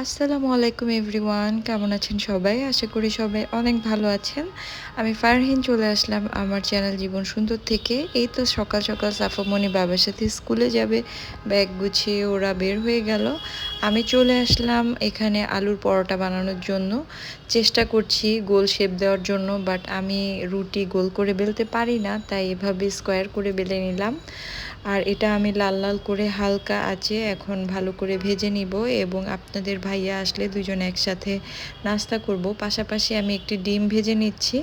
আসসালামু আলাইকুম এভরিওয়ান, কেমন আছেন সবাই? আশা করি সবাই অনেক ভালো আছেন। আমি ফারহিন চলে আসলাম আমার চ্যানেল জীবন সুন্দর থেকে। এই তো সকাল সকাল সাফামণি বাবার সাথে স্কুলে যাবে, ব্যাগ গুছিয়ে ওরা বের হয়ে গেল। আমি চলে আসলাম এখানে আলুর পরোটা বানানোর জন্য। চেষ্টা করছি গোল শেপ দেওয়ার জন্য বাট আমি রুটি গোল করে বেলতে পারি না, তাই এভাবে স্কোয়ার করে বেলে নিলাম। আর এটা আমি লাল লাল করে হালকা আছে এখন ভালো করে ভেজে নিব এবং আপনাদের ভাইয়া আসলে দুজন একসাথে নাস্তা করব। পাশাপাশি আমি একটি ডিম ভেজে নিচ্ছি।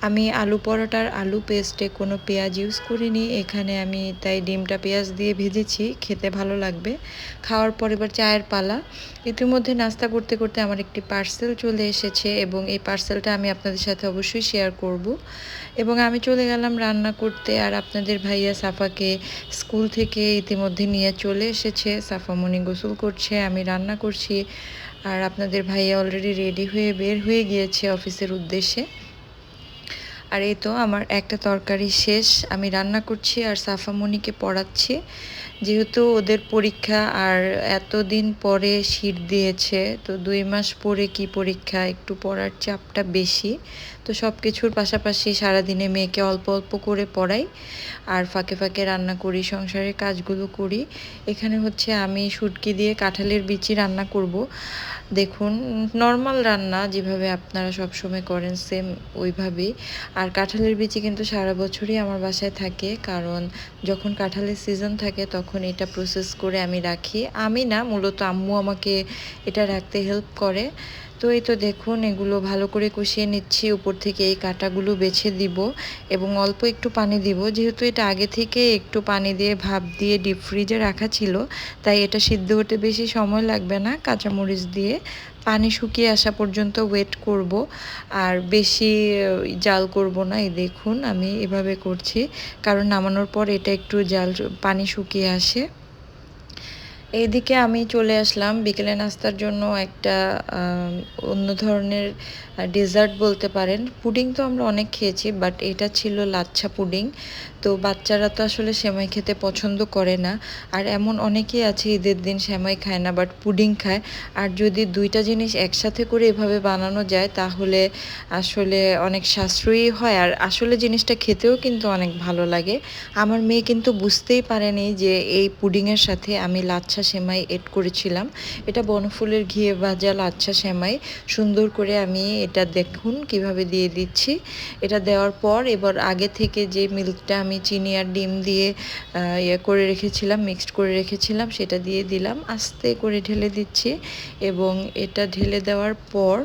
আমি আলু পরোটার আলু পেস্টে কোনো পেঁয়াজ ইউজ করিনি। এখানে আমি তাই ডিমটা পেঁয়াজ দিয়ে ভেজেছি। খেতে ভালো লাগবে। খাওয়ার পর এবার চায়ের পালা। ইতিমধ্যে নাস্তা করতে করতে আমার একটি পার্সেল চলে এসেছে এবং এই পার্সেলটা আমি আপনাদের সাথে অবশ্যই শেয়ার করব। এবং আমি চলে গেলাম রান্না করতে। আর আপনাদের ভাইয়া সাফাকে স্কুল থেকে ইতিমধ্যে নিয়ে চলে এসেছে সাফামণি গোসল করছে, আমি রান্না করছি। আর আপনাদের ভাইয়া অলরেডি রেডি হয়ে বের হয়ে গিয়েছে অফিসের উদ্দেশ্যে। আর এই তো আমার একটা তরকারি শেষ। আমি রান্না করছি আর সাফামণিকে পড়াচ্ছি। যেহেতু ওদের পরীক্ষা আর এতদিন পরে শীত দিয়েছে, তো দুই মাস পরে কি পরীক্ষা? একটু পড়ার চাপটা বেশি। তো সব কিছুর পাশাপাশি সারাদিনে মেয়েকে অল্প অল্প করে পড়াই আর ফাঁকে ফাঁকে রান্না করি, সংসারের কাজগুলো করি। এখানে হচ্ছে আমি সুটকি দিয়ে কাঁঠালের বিচি রান্না করব। দেখুন, নর্মাল রান্না যেভাবে আপনারা সবসময় করেন সেম ওইভাবেই। আর কাঁঠালের বিচি কিন্তু সারা বছরই আমার বাসায় থাকে, কারণ যখন কাঁঠালের সিজন থাকে তখন এটা প্রসেস করে আমি রাখি। আমি না, মূলত আম্মু আমাকে এটা রাখতে হেল্প করে। তো এই তো দেখুন, এগুলো ভালো করে কষিয়ে নিচ্ছি, উপর থেকে এই কাঁটাগুলো বেছে দিব এবং অল্প একটু পানি দিব। যেহেতু এটা আগে থেকে একটু পানি দিয়ে, ভাপ দিয়ে ডিপ ফ্রিজে রাখা ছিল, তাই এটা সিদ্ধ হতে বেশি সময় লাগবে না কাঁচামরিচ দিয়ে। পানি শুকিয়ে আসা পর্যন্ত ওয়েট করব, আর বেশি জাল করব না, এই দেখুন, আমি এভাবে করছি। কারণ নামানোর পর এটা একটু জাল, পানি শুকিয়ে আসে। এইদিকে আমি চলে আসলাম বিকেলে নাস্তার জন্য একটা অন্য ধরনের ডেজার্ট বলতে পারেন। পুডিং তো আমরা অনেক খেয়েছি বাট এটা ছিল লাচ্ছা পুডিং তো বাচ্চারা তো আসলে সেমাই খেতে পছন্দ করে না। আর এমন অনেকেই আছে, ঈদের দিন সেমাই খায় না বাট পুডিং খায়। আর যদি দুইটা জিনিস একসাথে করে এভাবে বানানো যায়, তাহলে আসলে অনেক সাশ্রয়ী হয়। আর আসলে জিনিসটা খেতেও কিন্তু অনেক ভালো লাগে। আমার মেয়ে কিন্তু বুঝতেই পারেনি যে এই পুডিংয়ের সাথে আমি লাচ্ছা সেমাই এড করেছিলাম। এটা বনফুলের ঘিয়ে ভাজা লাচ্ছা সেমাই। সুন্দর করে আমি এটা দেখুন কীভাবে দিয়ে দিচ্ছি। এটা দেওয়ার পর এবার আগে থেকে যে মিল্কটা আমি চিনি আর ডিম দিয়ে ইয়ে করে রেখেছিলাম মিক্সড করে রেখেছিলাম, সেটা দিয়ে দিলাম। আস্তে করে ঢেলে দিচ্ছি এবং এটা ঢেলে দেওয়ার পর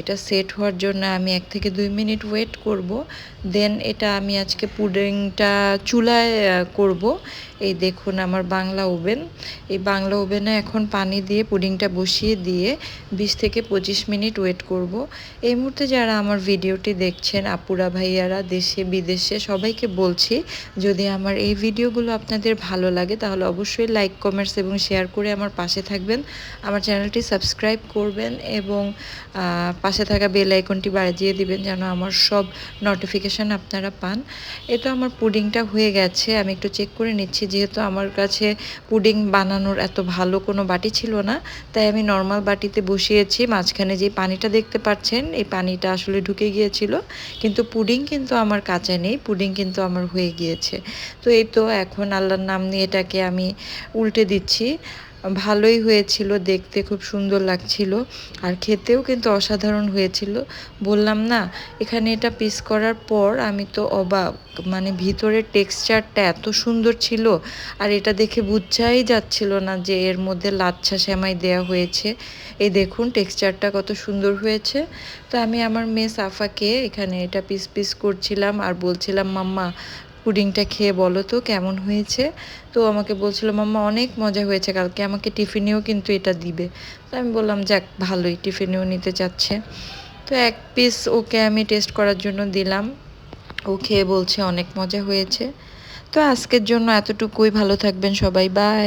এটা সেট হওয়ার জন্য আমি এক থেকে দুই মিনিট ওয়েট করব। দেন এটা আমি আজকে পুডিংটা চুলায় করব। এই দেখুন আমার বাংলা ওভেন। এই বাংলা ওভেনে এখন পানি দিয়ে, পুডিংটা বসিয়ে দিয়ে বিশ থেকে পঁচিশ মিনিট ওয়েট করব। এই মুহূর্তে যারা আমার ভিডিওটি দেখছেন, আপুরা, ভাইয়ারা, দেশে, বিদেশে, সবাইকে বলছি, যদি আমার এই ভিডিওগুলো আপনাদের ভালো লাগে, তাহলে অবশ্যই লাইক, কমেন্টস এবং শেয়ার করে আমার পাশে থাকবেন। আমার চ্যানেলটি সাবস্ক্রাইব করবেন এবং পাশে থাকা বেল আইকনটি বাজিয়ে দিবেন যেন আমার সব নোটিফিকেশান আপনারা পান। এ তো আমার পুডিংটা হয়ে গেছে, আমি একটু চেক করে নিচ্ছি যেহেতু আমার কাছে পুডিং বানানোর এত ভালো কোনো বাটি ছিল না, তাই আমি নর্মাল বাটিতে বসিয়েছি। মাঝখানে যে পানিটা দেখতে পাচ্ছেন, এই পানিটা আসলে ঢুকে গিয়েছিল। কিন্তু পুডিং কিন্তু আমার কাঁচা নেই, পুডিং কিন্তু আমার হয়ে গিয়েছে। তো এই তো এখন আল্লাহর নাম নিয়ে এটাকে আমি উল্টে দিচ্ছি। ভালোই হয়েছিল, দেখতে খুব সুন্দর লাগছিল। আর খেতেও কিন্তু অসাধারণ হয়েছিল। বললাম, না, এখানে এটা পিস করার পর আমি তো অবাক। মানে ভিতরের টেক্সচারটা এত সুন্দর ছিল আর এটা দেখে বুঝাই যাচ্ছিল না যে এর মধ্যে লাচ্ছা সেমাই দেওয়া হয়েছে। এই দেখুন টেক্সচারটা কত সুন্দর হয়েছে। তো আমি আমার মেয়ে সাফাকে এখানে এটা পিস পিস করছিলাম আর বলছিলাম, মাম্মা পুডিংটা খেয়ে বলো তো, কেমন হয়েছে? তো আমাকে বলছিল, মাম্মা, অনেক মজা হয়েছে কালকে, আমাকে টিফিনেও কিন্তু এটা দিবে। তো আমি বললাম, যাক, ভালোই, টিফিনেও নিতে চাচ্ছে। তো এক পিস ওকে আমি টেস্ট করার জন্য দিলাম। ও খেয়ে বলছে, অনেক মজা হয়েছে। তো আজকের জন্য এতটুকুই, ভালো থাকবেন সবাই বাই